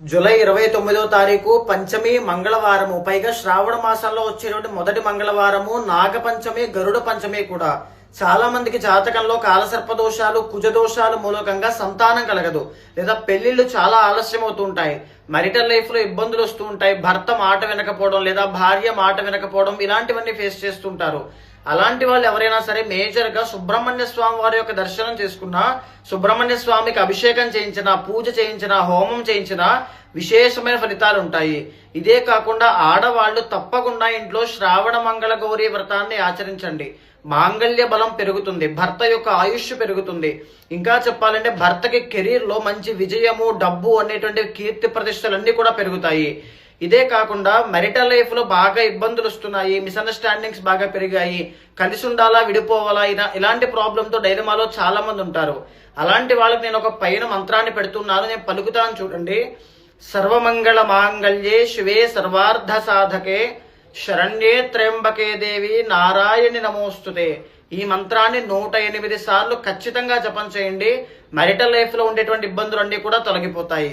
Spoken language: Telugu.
జూలై ఇరవై తొమ్మిదో తారీఖు పంచమి మంగళవారము. పైగా శ్రావణ మాసంలో వచ్చేటువంటి మొదటి మంగళవారము నాగపంచమి గరుడ పంచమి కూడా. చాలా మందికి జాతకంలో కాలసర్ప దోషాలు కుజ దోషాలు మూలకంగా సంతానం కలగదు. లేదా పెళ్ళిళ్ళు చాలా ఆలస్యం అవుతుంటాయి మరిటల్ లైఫ్లో ఇబ్బందులు వస్తూ ఉంటాయి. భర్త మాట వినకపోవడం లేదా భార్య మాట వినకపోవడం ఇలాంటివన్నీ ఫేస్ చేస్తుంటారు అలాంటి వాళ్ళు ఎవరైనా సరే మేజర్గా సుబ్రహ్మణ్య స్వామి వారి యొక్క దర్శనం చేసుకున్నా సుబ్రహ్మణ్య స్వామికి అభిషేకం చేయించిన పూజ చేయించిన హోమం చేయించినా విశేషమైన ఫలితాలు ఉంటాయి ఇదే కాకుండా ఆడవాళ్ళు తప్పకుండా ఇంట్లో శ్రావణ మంగళ గౌరీ వ్రతాన్ని ఆచరించండి. మాంగళ్య బలం పెరుగుతుంది భర్త యొక్క ఆయుష్ పెరుగుతుంది. ఇంకా చెప్పాలంటే భర్తకి కెరీర్లో మంచి విజయము డబ్బు అనేటువంటి కీర్తి ప్రతిష్టలన్నీ కూడా పెరుగుతాయి. ఇదే కాకుండా మెరిటల్ లైఫ్లో బాగా ఇబ్బందులు వస్తున్నాయి మిస్అండర్స్టాండింగ్స్ బాగా పెరిగాయి కలిసి ఉండాలా విడిపోవాలా ఇలా- ఇలాంటి ప్రాబ్లంతో డైలమాలో చాలా మంది ఉంటారు. అలాంటి వాళ్ళకి నేను ఒక పైన మంత్రాన్ని పెడుతున్నాను నేను పలుకుతాను చూడండి. సర్వమంగళ మాంగళ్యే శివే సర్వార్థ సాధకే శరణ్యే త్ర్యంబకే దేవి నారాయణి నమోస్తుతే. ఈ మంత్రాన్ని నూట ఎనిమిది సార్లు ఖచ్చితంగా జపం చేయండి. మెరిటల్ లైఫ్లో ఉండేటువంటి ఉండేటువంటి ఇబ్బందులన్నీ కూడా తొలగిపోతాయి.